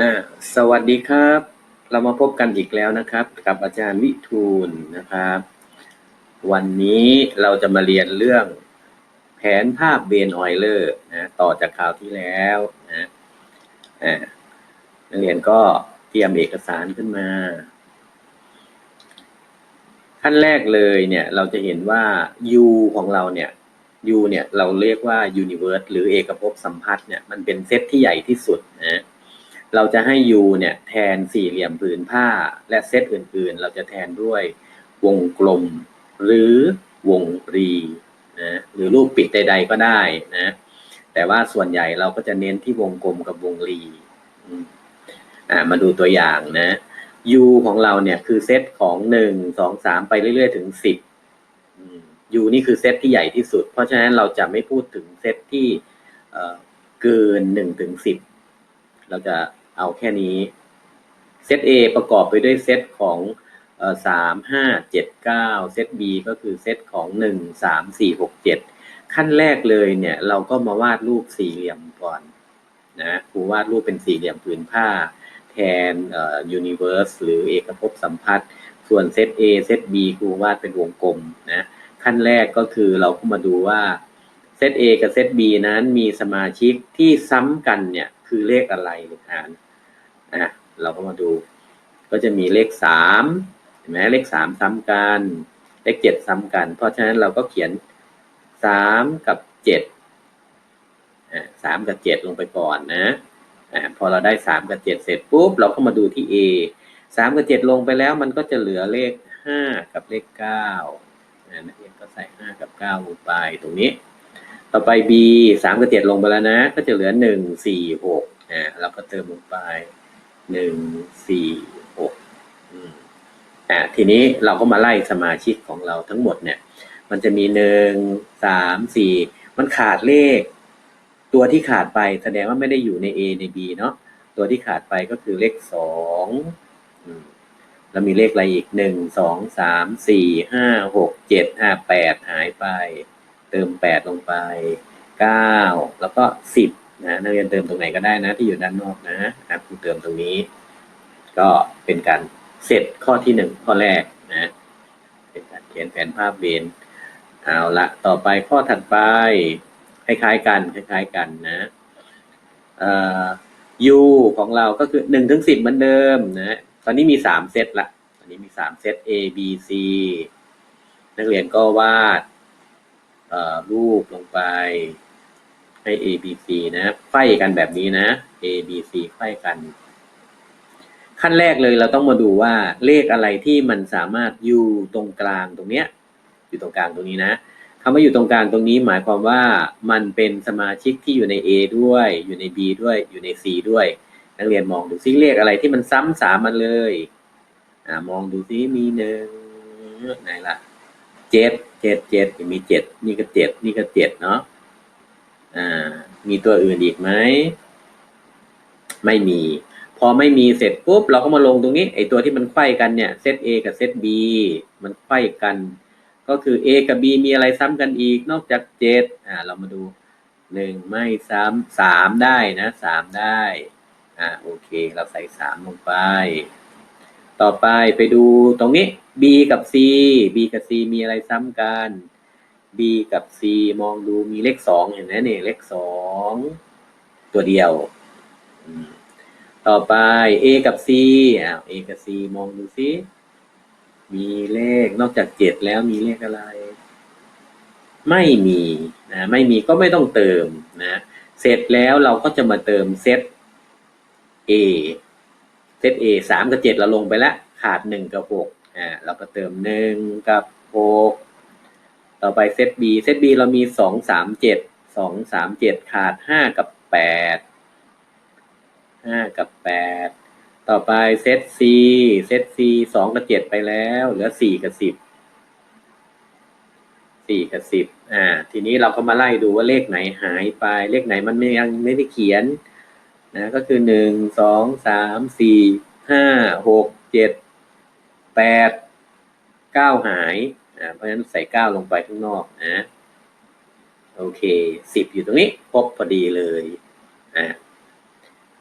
อ่าสวัสดีครับ เรามาพบกันอีกแล้วนะครับ กับอาจารย์วิทูลนะครับ วันนี้เราจะมาเรียนเรื่องแผนภาพเบนออยเลอร์นะต่อจากคราวที่แล้วนะอ่านักเรียนก็เตรียมเอกสารขึ้นมา ขั้นแรกเลยเนี่ยเราจะเห็นว่า U ของเราเนี่ย U เนี่ยเราเรียกว่า Universe หรือเอกภพสัมพัทธ์เนี่ยมันเป็นเซตที่ใหญ่ที่สุดนะ เราจะให้ U เนี่ยแทนสี่เหลี่ยมผืนผ้าและเซตอื่นๆ เราจะแทนด้วยวงกลม หรือวงรีนะหรือรูปปิดใด ๆ ก็ได้นะ แต่ว่าส่วนใหญ่เราก็จะเน้นที่วงกลมกับวงรีอ่ามาดูตัวอย่างนะ U ของเราเนี่ยคือเซตของหนึ่งสองสามไปเรื่อยๆถึงสิบ U นี่คือเซตที่ใหญ่ที่สุด เพราะฉะนั้นเราจะไม่พูดถึงเซตที่เกินหนึ่งถึงสิบเราจะ เอาแค่นี้เซต A ประกอบไปด้วยเซตของสามห้าเจ็ดเก้าเซต B ก็คือเซตของหนึ่งสามสี่หกเจ็ดขั้นแรกเลยเนี่ยเราก็มาวาดรูปสี่เหลี่ยมก่อนนะครูวาดรูปเป็นสี่เหลี่ยมผืนผ้า แทนเอ่อ universe หรือเอกภพสัมพัทธ์ส่วนเซต A เซต B ครูวาดเป็นวงกลมนะขั้นแรกก็คือเราก็มาดูว่าเซต A กับเซต B นั้นมีสมาชิกที่ซ้ำกันเนี่ยคือเลขอะไรลูกอ่านะเราก็มาดู ก็จะมีเลขสามเห็นไหมเลขสามซ้ำกัน เลขเจ็ดซ้ำกัน เพราะฉะนั้นเราก็เขียนสามกับเจ็ดอ่าสามกับเจ็ดลงไปก่อนนะอ่าพอเราได้สามกับเจ็ดเสร็จปุ๊บเราก็มาดูที่ A สามกับเจ็ดลงไปแล้วมันก็จะเหลือเลขห้ากับเลขเก้าอ่านักเรียนก็ใส่ห้ากับเก้าลงไปตรงนี้ ต่อไป B สามกับเจ็ดลงไปแล้วนะ ก็จะเหลือหนึ่งสี่หกอ่าเราก็เติมลงไป หนึ่งสี่หกอ่าทีนี้เราก็มาไล่สมาชิกของเราทั้งหมดเนี่ย มันจะมีหนึ่งสามสี่มันขาดเลข ตัวที่ขาดไปแสดงว่าไม่ได้อยู่ใน A ใน B เนาะตัวที่ขาดไปก็คือเลขสองแล้วมีเลขอะไรอีกหนึ่งสองสามสี่ห้าหกเจ็ดอ่าแปดหายไป เติมแปดลงไปเก้าแล้วก็สิบ นะนักเรียนเติมตรงไหนก็ได้นะ ที่อยู่ด้านนอกนะอะครูเติมตรงนี้ ก็เป็นการเสร็จข้อที่หนึ่งข้อแรกนะเป็นการเขียนแผนภาพเวนเอาละต่อไปข้อถัดไปคล้ายๆกันคล้าย ๆ กันนะเอ่อ U ของเราก็คือหนึ่งถึงสิบเหมือนเดิมนะตอนนี้มีสามเซตละตอนนี้มีสามเซต A B C นักเรียนก็วาดรูปลงไป ให้ A B C นะไขว้กันแบบนี้นะ A B C ไขว้กัน ขั้นแรกเลยเราต้องมาดูว่าเลขอะไรที่มันสามารถอยู่ตรงกลางตรงเนี้ย อยู่ตรงกลางตรงนี้นะคำว่าอยู่ตรงกลางตรงนี้หมายความว่ามันเป็นสมาชิกที่อยู่ใน A ด้วย อยู่ใน B ด้วย อยู่ใน C ด้วย นักเรียนมองดูซิเลขอะไรที่มันซ้ำสามมันเลย อ่ามองดูซิมีหนึ่งไหนล่ะเจ็ดเจ็ดเจ็ดมีเจ็ดนี่ก็เจ็ดนี่ก็เจ็ดเนาะ อ่า มีตัวอื่นอีกไหม ไม่มี พอไม่มีเสร็จปุ๊บเราก็มาลงตรงนี้ ไอตัวที่มันไขว้กันเนี่ยเซต A กับเซต B มันไขว้กัน ก็คือ A กับ B มีอะไรซ้ำกันอีกนอกจากเจ็ดอ่า เรามาดูหนึ่งไม่ซ้ำสามได้นะสามได้ อ่าโอเค เราใส่สามลงไป ต่อไปไปดูตรงนี้ B กับ C B กับ C มีอะไรซ้ำกัน B กับ C มองดูมีเลขสองเห็นไหมเนี่ยเลขสองตัวเดียว ต่อไป A กับ C อ้าว A กับ C มองดูซิมีเลขนอกจากเจ็ดแล้วมีเลขอะไร ไม่มีนะไม่มีก็ไม่ต้องเติมนะ เสร็จแล้วเราก็จะมาเติมเซต A เซต A สามกับเจ็ดเราลงไปแล้ว ขาดหนึ่งกับหกอ่าเราก็เติมหนึ่งกับหก ต่อไปเซต B เซต B เรามีสองสามเจ็ดสองสามเจ็ดขาดห้ากับแปดห้ากับแปดต่อไปเซต C เซต C สองกับเจ็ดไปแล้วเหลือสี่กับสิบสี่กับสิบอ่า ทีนี้เราก็มาไล่ดูว่าเลขไหนหายไป เลขไหนมันไม่ยังไม่ได้เขียนนะ ก็คือหนึ่งสองสามสี่ห้าหกเจ็ดแปดเก้าหาย อ่าเพราะฉะนั้นใส่เก้าลงไปข้างนอกนะโอเคสิบอยู่ตรงนี้ครบพอดีเลยอ่า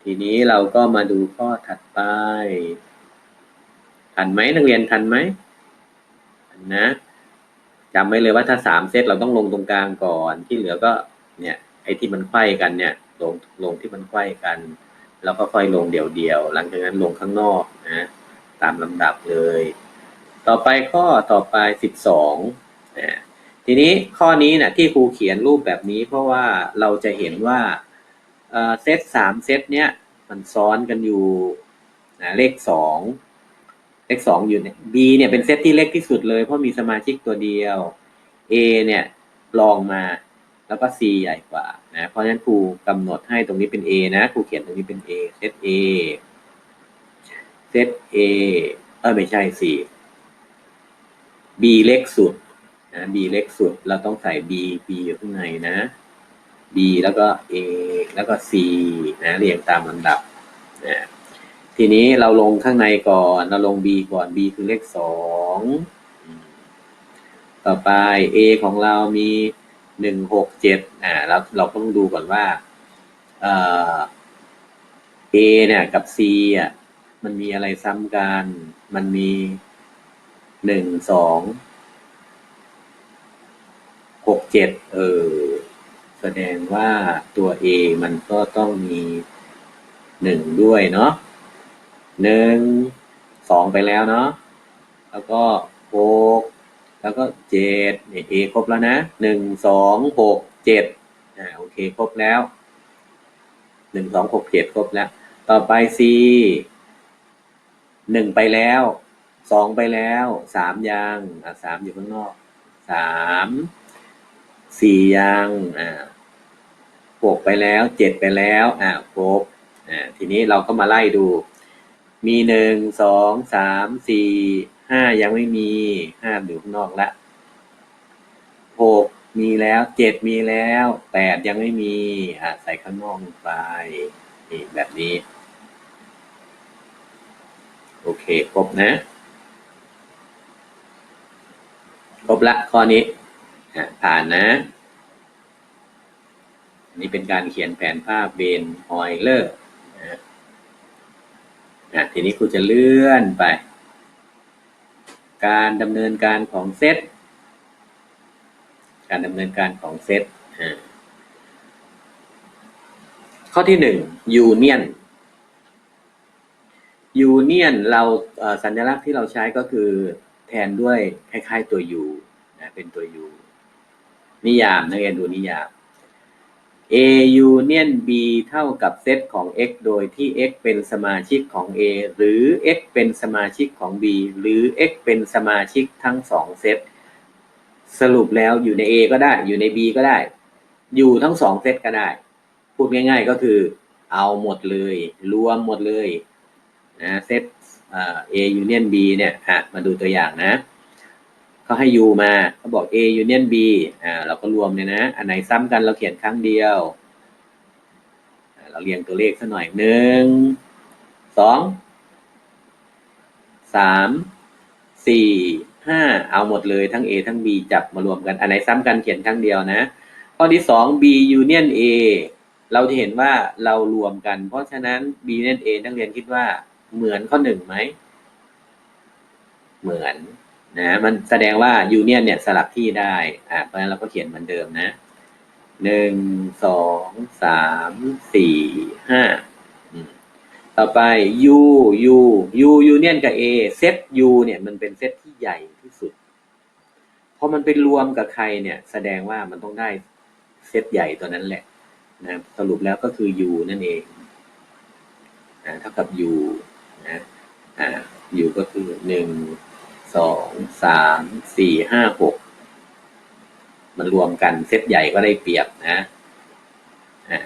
ททีนี้เราก็มาดูข้อถัดไป ทันไหมนักเรียนทันไหมทันนะจำไว้เลยว่าถ้าสามเซตเราต้องลงตรงกลางก่อนที่เหลือก็เนี่ยไอ้ที่มันไขว้กันเนี่ย ลงลงที่มันไขว้กัน แล้วก็ค่อยลงเดี่ยวๆหลังจากนั้นลงข้างนอกนะตามลำดับเลย ต่อไปข้อต่อไปสิบสองนะทีนี้ข้อนี้นะที่ครูเขียนรูปแบบนี้เพราะว่าเราจะเห็นว่าเซตสามเซตเนี้ยมันซ้อนกันอยู่นะเลขสองเลขสองอยู่เนี่ย B เนี่ยเป็นเซตที่เล็กที่สุดเลยเพราะมีสมาชิกตัวเดียว A เนี่ยลองมาแล้วก็ C ใหญ่กว่านะเพราะฉะนั้นครูกำหนดให้ตรงนี้เป็น A นะครูเขียนตรงนี้เป็น A เซต A เซต A เออไม่ใช่สิ B เล็กสุดนะ B เล็กสุด เราต้องใส่ B B อยู่ข้างในนะ B แล้วก็ A แล้วก็ C นะเรียงตามลำดับนะทีนี้เราลงข้างในก่อน เราลง B ก่อน B คือเลขสองต่อไป A ของเรามีหนึ่งหกเจ็ดอ่าแล้วเราต้องดูก่อนว่าเอ่อ A เนี่ยกับ C อะมันมีอะไรซ้ำกัน มันมี หนึ่งสองหกเจ็ดเออ แสดงว่าตัว A มันก็ต้องมีหนึ่งด้วยเนาะหนึ่งสองไปแล้วเนาะแล้วก็หกแล้วก็เจ็ดเนี่ย A ครบแล้วนะหนึ่งสองหกเจ็ดอ่าโอเคครบแล้วหนึ่งสองหกเจ็ดครบแล้ว ต่อไป C หนึ่งไปแล้ว สองไปแล้วสามยังอะสามอยู่ข้างนอกสามสี่ยังอ่าหกไปแล้วเจ็ดไปแล้วอ่าครบอ่าทีนี้เราก็มาไล่ดู มีหนึ่งสองสามสี่ห้ายังไม่มีห้าอยู่ข้างนอกละหกมีแล้วเจ็ดมีแล้วแปดยังไม่มีอ่าใส่ข้างนอกลงไปนี่แบบนี้ โอเค ครบนะ ครบละข้อนี้ผ่านนะ อันนี้เป็นการเขียนแผนภาพเบนฮอยเลอร์นะทีนี้ครูจะเลื่อนไป การดำเนินการของเซต การดำเนินการของเซตข้อที่หนึ่งยูเนียนยูเนียนเราสัญลักษณ์ที่เราใช้ก็คือ แทนด้วยคล้ายๆตัว U นะเป็นตัว U นิยามนักเรียนดูนิยาม A union B เท่ากับเซตของ x โดยที่ x เป็นสมาชิกของ A หรือ x เป็นสมาชิกของ B หรือ x เป็นสมาชิกทั้งสองเซตสรุปแล้วอยู่ใน A ก็ได้ อยู่ใน B ก็ได้ อยู่ทั้งสองเซตก็ได้ พูดง่าย ๆก็คือ เอาหมดเลย รวมหมดเลย นะเซตอ่า A union B เนี่ยอะมาดูตัวอย่างนะเขาให้ U มาเขาบอก A union B อ่าเราก็รวมเลยนะ อันไหนซ้ำกันเราเขียนครั้งเดียว เราเรียงตัวเลขสักหน่อยหนึ่งสองสามสี่ห้าเอาหมดเลยทั้ง A ทั้ง B จับมารวมกัน อันไหนซ้ำกันเขียนครั้งเดียวนะ ข้อที่สอง B union A เราจะเห็นว่าเรารวมกัน เพราะฉะนั้น B union A นักเรียนคิดว่า เหมือนข้อหนึ่งไหม เหมือนนะมันแสดงว่า union เนี่ยสลับที่ได้อ่าเพราะฉะนั้นเราก็เขียนเหมือนเดิมนะหนึ่งสองสามสี่ห้าต่อไป U U U union กับ A เซต U เนี่ยมันเป็นเซตที่ใหญ่ที่สุดพอมันไปรวมกับใครเนี่ย แสดงว่ามันต้องได้เซตใหญ่ตัวนั้นแหละนะสรุปแล้วก็คือ U นั่นเองนะเท่ากับ U นะอ่า U ก็คือหนึ่งสองสามสี่ห้าหกมันรวมกันเซตใหญ่ก็ได้เปรียบนะอ่า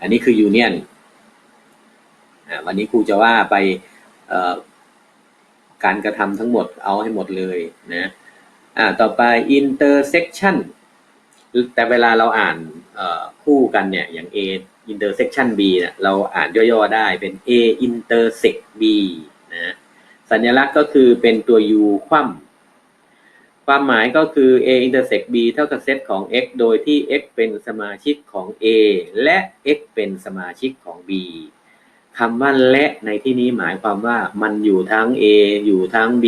อันนี้คือ Union อ่าวันนี้ครูจะว่าไปเอ่อการกระทำทั้งหมดเอาให้หมดเลยนะอ่าต่อไป intersection แต่เวลาเราอ่านคู่กันเนี่ยอย่าง A intersection B เนี่ยเราอ่านย่อๆได้เป็น A intersect B นะสัญลักษณ์ก็คือเป็นตัว U คว่ำความหมายก็คือ A intersect B เท่ากับเซตของ x โดยที่ x เป็นสมาชิกของ A และ x เป็นสมาชิกของ B คำว่าและในที่นี้หมายความว่ามันอยู่ทั้ง A อยู่ทั้ง B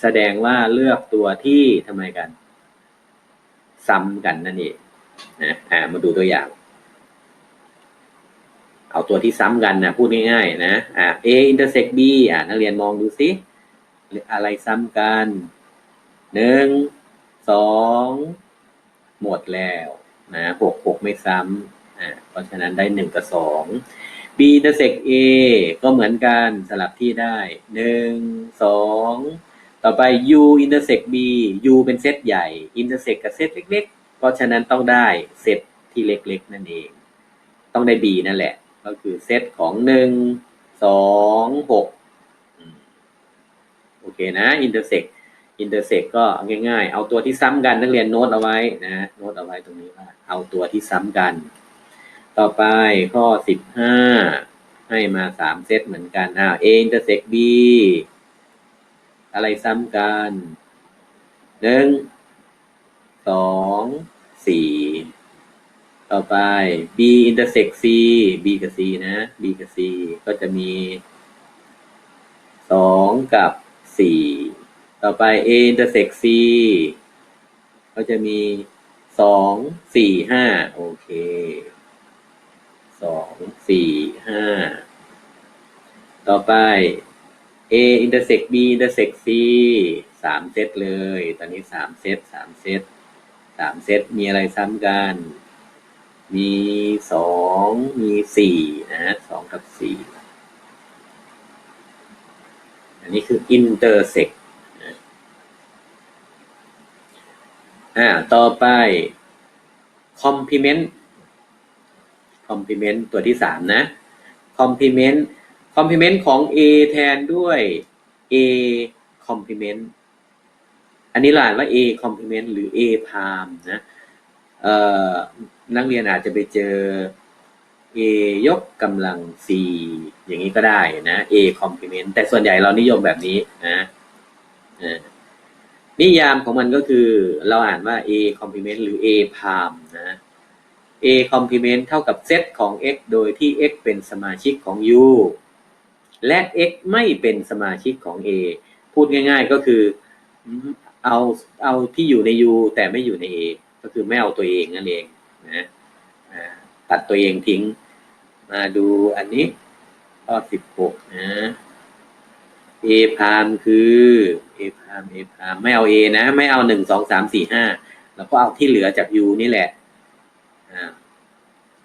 แสดงว่าเลือกตัวที่ทำไมกัน ซ้ำกันนั่นเองนะอ่ามาดูตัวอย่าง เอาตัวที่ซ้ำกันนะพูดง่ายๆนะอ่า A intersect B อ่านักเรียนมองดูซิอะไรซ้ำกันหนึ่งสองหมดแล้วนะหกหกไม่ซ้ำอ่าเพราะฉะนั้นได้หนึ่งกับสอง B intersect A ก็เหมือนกันสลับที่ได้หนึ่งสองต่อไป U intersect B U เป็นเซตใหญ่ intersect กับเซตเล็ก ๆ เพราะฉะนั้นต้องได้เซตที่เล็ก ๆ นั่นเอง ต้องได้ B นั่นแหละ ก็คือเซตของหนึ่งสองหกโอเคนะ intersect intersect ก็ง่ายๆ เอาตัวที่ซ้ำกันนักเรียนโน้ตเอาไว้นะโน้ตเอาไว้ตรงนี้ว่าเอาตัวที่ซ้ำกัน ต่อไปข้อสิบห้าให้มาสามเซตเหมือนกันอ่า A intersect B อะไรซ้ำกันหนึ่งสองสี่ ต่อไป B intersect C B กับ C นะ B กับ C ก็จะมีสองกับสี่ต่อไป A intersect C ก็จะมีสองสี่ห้าโอเคสองสี่ห้าต่อไป A intersect B intersect C สามเซตเลย ตอนนี้สามเซตสามเซตสามเซตมีอะไรซ้ำกัน มีสองมีสี่นะสองกับสี่อันนี้คือ intersect นะอ่าต่อไป complement complement ตัวที่สามนะ complement complement ของ A แทนด้วย A complement อันนี้หลานว่า A complement หรือ A prime นะเอ่อ นักเรียนอาจจะไปเจอ A ยกกำลัง C อย่างนี้ก็ได้นะ A complement แต่ส่วนใหญ่เรานิยมแบบนี้นะนิยามของมันก็คือเราอ่านว่า A complement หรือ A prime นะ A complement เท่ากับเซตของ x โดยที่ x เป็นสมาชิกของ u และ x ไม่เป็นสมาชิกของ A พูดง่าย ๆก็คือเอาเอาที่อยู่ใน u แต่ไม่อยู่ใน A ก็คือไม่เอาตัวเองนั่นเอง ตัดตัวเองทิ้ง มาดูอันนี้ ข้อสิบหกนะ A พามคือ A พาม A พามไม่เอา A นะ ไม่เอาหนึ่งสองสามสี่ห้าแล้วก็เอาที่เหลือจาก U นี่แหละอ่า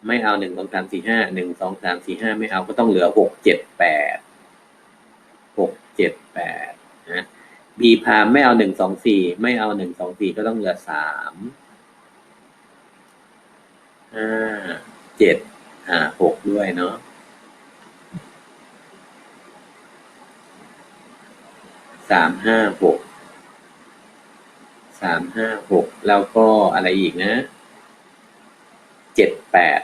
ไม่เอาหนึ่งสองสามสี่ห้าหนึ่งสองสามสี่ห้าไม่เอาก็ต้องเหลือหกเจ็ดแปดหกเจ็ดแปดนะ B พามไม่เอาหนึ่งสองสี่ไม่เอาหนึ่งสองสี่ก็ต้องเหลือสามห้า เจ็ดอ่าหกด้วยเนาะสามห้าหกสามห้าหกแล้วก็อะไรอีกนะเจ็ดแปด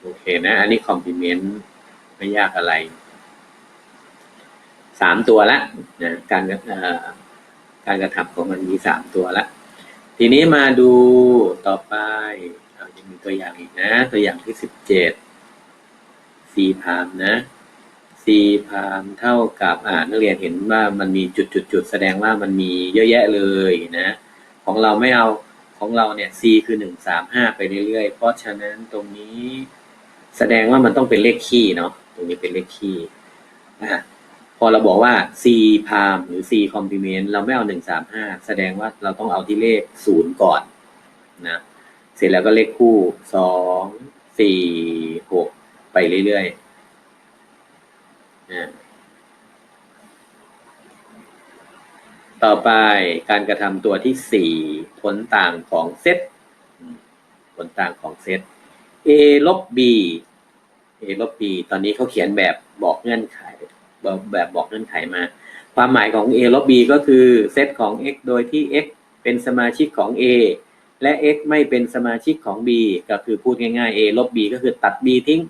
โอเคนะ อันนี้คอมพลีเมนต์ไม่ยากอะไรสามตัวละนะการการกระทำของมันมีสามตัวละ ทีนี้มาดูต่อไปเอายังมีตัวอย่างอีกนะ ตัวอย่างที่สิบเจ็ด C พามนะ C พามเท่ากับอ่านักเรียนเห็นว่ามันมีจุดจุดจุดแสดงว่ามันมีเยอะแยะเลยนะ ของเราไม่เอาของเราเนี่ย C คือหนึ่งสามห้าไปเรื่อยๆ เพราะฉะนั้นตรงนี้แสดงว่ามันต้องเป็นเลขคี่เนาะตรงนี้เป็นเลขคี่อะ พอเราบอกว่า C พามหรือ C complement เราไม่เอาหนึ่งสามห้าแสดงว่าเราต้องเอาที่เลขศูนย์ก่อนนะเสร็จแล้วก็เลขคู่สองสี่หกไปเรื่อยๆ ต่อไปการกระทำตัวที่สี่ผลต่างของเซตผลต่างของเซต a ลบ b a ลบ b ตอนนี้เขาเขียนแบบบอกเงื่อนไข แบบบอกเงื่อนไขมา ความหมายของ a ลบ b ก็คือเซตของ x โดยที่ x เป็นสมาชิกของ a และ x ไม่เป็นสมาชิกของ b ก็คือพูดง่ายๆ a ลบ b ก็คือตัด b ทิ้ง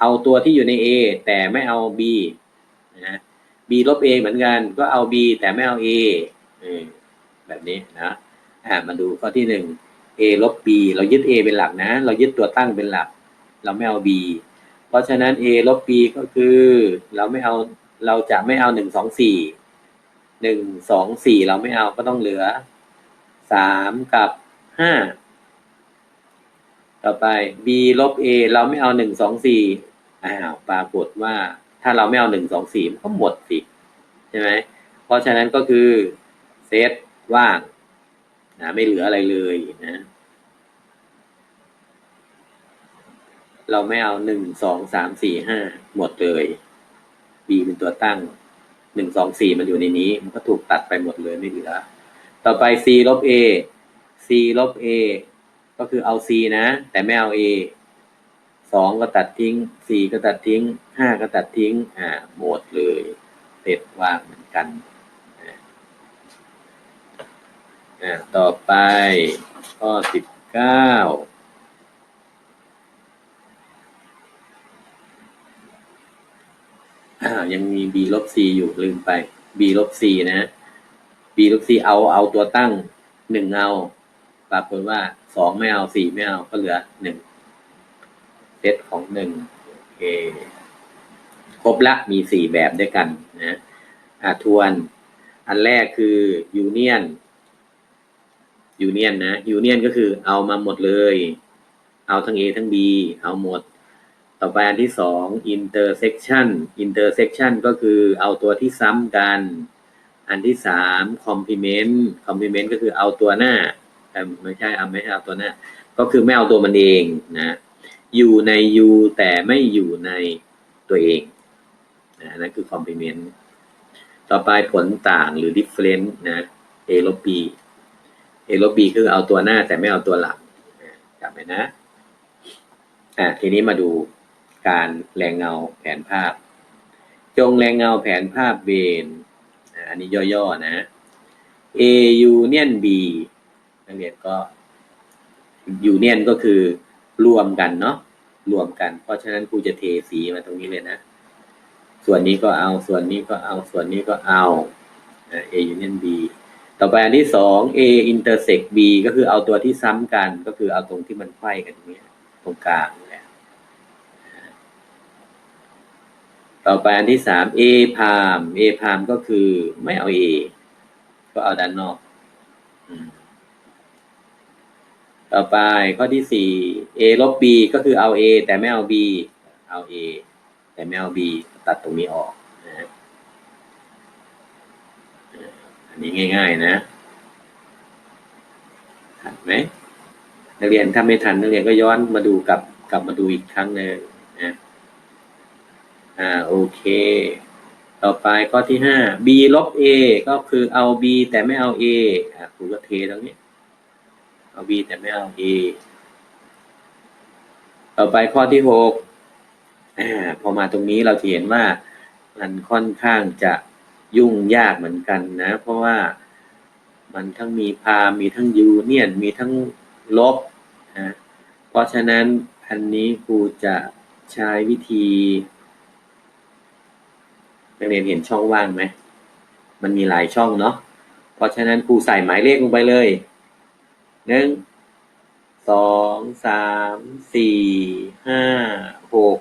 เอาตัวที่อยู่ใน a แต่ไม่เอา b นะ b ลบ a เหมือนกันก็เอา b แต่ไม่เอา a อแบบนี้นะอ่ามาดูข้อที่หนึ่ง a ลบ b เรายึด a เป็นหลักนะ เรายึดตัวตั้งเป็นหลัก เราไม่เอา b เพราะฉะนั้น a ลบ b ก็คือเราไม่เอาเราจะไม่เอาหนึ่งสองสี่หนึ่งสองสี่เราไม่เอาก็ต้องเหลือสามกับห้าต่อไป b ลบ a เราไม่เอาหนึ่งสองสี่อ้าวปรากฏว่าถ้าเราไม่เอาหนึ่งสองสี่มันก็หมดสิใช่ไหมเพราะฉะนั้นก็คือเซตว่างนะไม่เหลืออะไรเลยนะ เราไม่เอาหนึ่งสองสามสี่ห้าหมดเลย b เป็นตัวตั้งหนึ่งสองสี่มันอยู่ในนี้ มันก็ถูกตัดไปหมดเลยไม่เหลือ ต่อไป c ลบ a c ลบ a ก็คือเอา c นะ แต่ไม่เอา a สองก็ตัดทิ้งสี่ก็ตัดทิ้งห้าก็ตัดทิ้ง อ่าหมดเลยเสร็จว่างเหมือนกันอ่าต่อไปข้อสิบเก้า อ่ายังมี b ลบ c อยู่ลืมไป b ลบ c นะ b ลบ c เอาเอาตัวตั้งหนึ่งเอาปรากฏว่าสองไม่เอาสี่ไม่เอาก็เหลือหนึ่งเซตของหนึ่งโอเคครบละมีสี่แบบด้วยกันนะอ่าทวน อันแรกคือยูเนียนยูเนียนนะยูเนียนก็คือเอามาหมดเลย เอาทั้ง A ทั้ง B เอาหมด ต่อไปอันที่สอง intersection intersection ก็คือเอาตัวที่ซ้ำกัน อันที่สาม complement complement ก็คือเอาตัวหน้าเอ่ไม่ใช่เอาไม่ใช่เอาตัวหน้า ก็คือไม่เอาตัวมันเองนะ อยู่ใน U แต่ไม่อยู่ในตัวเองนะนั่นคือ complement ต่อไปผลต่างหรือ difference นะ A ลบ B A ลบ B คือเอาตัวหน้าแต่ไม่เอาตัวหลังนะจำไว้นะอะทีนี้มาดู การแรงเงาแผนภาพ จงแรงเงาแผนภาพเวนอันนี้ย่อๆนะ A union B นักเรียนก็ union ก็คือรวมกันเนาะรวมกัน เพราะฉะนั้นครูจะเทสีมาตรงนี้เลยนะ ส่วนนี้ก็เอาส่วนนี้ก็เอาส่วนนี้ก็เอา A union B ต่อไปอันที่สอง A intersect B ก็คือเอาตัวที่ซ้ำกัน ก็คือเอาตรงที่มันไขว้กันตรงนี้ตรงกลางนี่แหละ ต่อไปอันที่สาม A พาม A พามก็คือไม่เอา A ก็เอาด้านนอก ต่อไปข้อที่สี่ A ลบ B ก็คือเอา A แต่ไม่เอา B เอา A แต่ไม่เอา B ตัดตรงนี้ออกนะฮะอันนี้ง่าย ๆ นะทันไหมนักเรียนถ้าไม่ทันนักเรียนก็ย้อนมาดูกลับกลับมาดูอีกครั้งหนึ่ง อ่าโอเค ต่อไปข้อที่ห้า b ลบ a ก็คือเอา b แต่ไม่เอา a อ่าครูก็เทตรงนี้ เอา b แต่ไม่เอา a ต่อไปข้อที่หกอ่าพอมาตรงนี้เราจะเห็นว่ามันค่อนข้างจะยุ่งยากเหมือนกันนะ เพราะว่ามันทั้งมีพา มีทั้งยูเนียน มีทั้งลบนะ เพราะฉะนั้นอันนี้ครูจะใช้วิธี นักเรียนเห็นช่องว่างไหมมันมีหลายช่องเนาะเพราะฉะนั้นครูใส่หมายเลขลงไปเลยหนึ่งสองสามสี่ห้าหก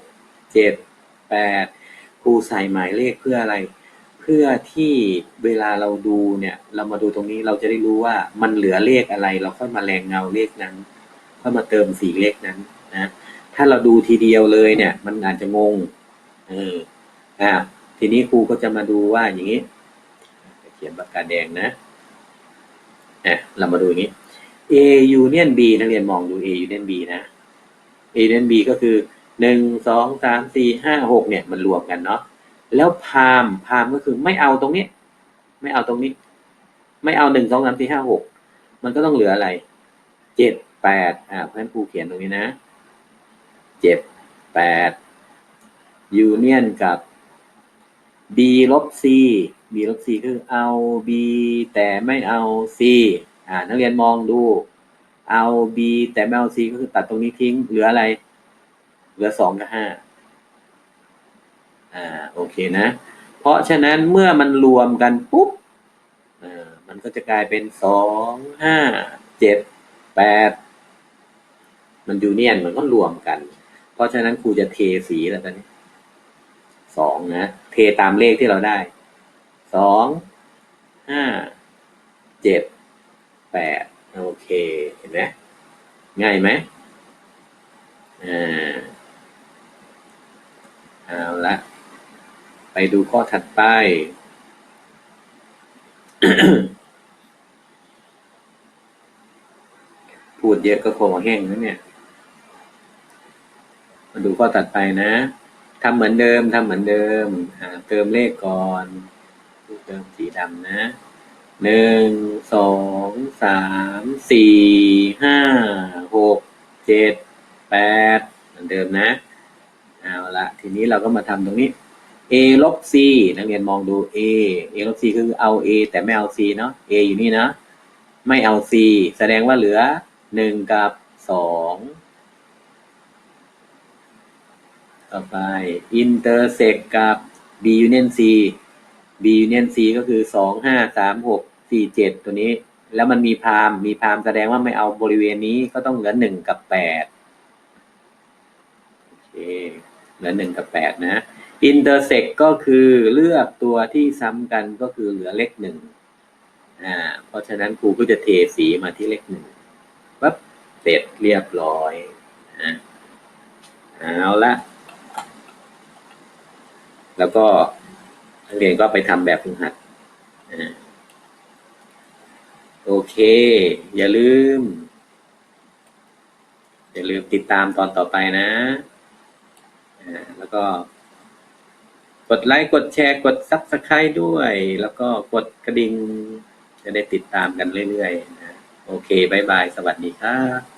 เจ็ดแปดครูใส่หมายเลขเพื่ออะไร เพื่อที่เวลาเราดูเนี่ย เรามาดูตรงนี้เราจะได้รู้ว่ามันเหลือเลขอะไร เราค่อยมาแรงเงาเลขนั้นค่อยมาเติมสีเลขนั้นนะถ้าเราดูทีเดียวเลยเนี่ย มันอาจจะงงเอออ่า ทีนี้ครูก็จะมาดูว่าอย่างนี้ เขียนปากกาแดงนะอะเรามาดูอย่างนี้ A union B นักเรียนมองดู A union B นะ A union B ก็คือหนึ่งสองสามสี่ห้าหกเนี่ยมันรวมกันเนาะแล้วพามพามก็คือไม่เอาตรงนี้ ไม่เอาตรงนี้ ไม่เอาหนึ่งสองสามสี่ห้าหกมันก็ต้องเหลืออะไรเจ็ดแปดอ่าเพราะฉะนั้นครูเขียนตรงนี้นะเจ็ดแปด union กับ b ลบ c b ลบ c คือเอา b แต่ไม่เอา c อ่า นักเรียนมองดู เอา b แต่ไม่เอา c ก็คือตัดตรงนี้ทิ้ง เหลืออะไร เหลือสองกับห้าอ่า โอเคนะ เพราะฉะนั้นเมื่อมันรวมกันปุ๊บอ่ามันก็จะกลายเป็นสองห้าเจ็ดแปดมันยูเนียนมันก็รวมกัน เพราะฉะนั้นครูจะเทสีแล้วตอนนี้ สองนะ เทตามเลขที่เราได้สองห้าเจ็ดแปดโอเคเห็นไหมง่ายไหมอ่าเอาละไปดูข้อถัดไปพูดเยอะก็คงแห้งนะเนี่ย มาดูข้อถัดไปนะ ทำเหมือนเดิมทำเหมือนเดิมอ่าเติมเลขก่อนเติมสีดำนะหนึ่งสองสามสี่ห้าหกเจ็ดแปดเหมือนเดิมนะเอาละทีนี้เราก็มาทำตรงนี้ a ลบ c นักเรียนมองดู a a ลบ c คือเอา a แต่ไม่เอา c เนาะ a อยู่นี่นะ ไม่เอา c แสดงว่าเหลือหนึ่งกับสอง ต่อไป intersect กับ b union c b union c ก็คือสองห้าสามหกสี่เจ็ดตัวนี้ แล้วมันมีพามมีพามแสดงว่าไม่เอาบริเวณนี้ก็ต้องเหลือหนึ่งกับแปดโอเคเหลือหนึ่งกับแปดนะ intersect ก็คือเลือกตัวที่ซ้ำกันก็คือเหลือเลขหนึ่งอ่า เพราะฉะนั้นครูก็จะเทสีมาที่เลขหนึ่งปั๊บเสร็จเรียบร้อยนะเอาละ แล้วก็นักเรียนก็ไปทำแบบฝึกหัดโอเค อย่าลืม อย่าลืมติดตามตอนต่อไปนะแล้วก็ กดไลค์ กดแชร์ กดซับสไคร b ์ด้วย แล้วก็กดกระดิ่งจะได้ติดตามกันเรื่อยๆนะ โอเคบายบาย สวัสดีครับ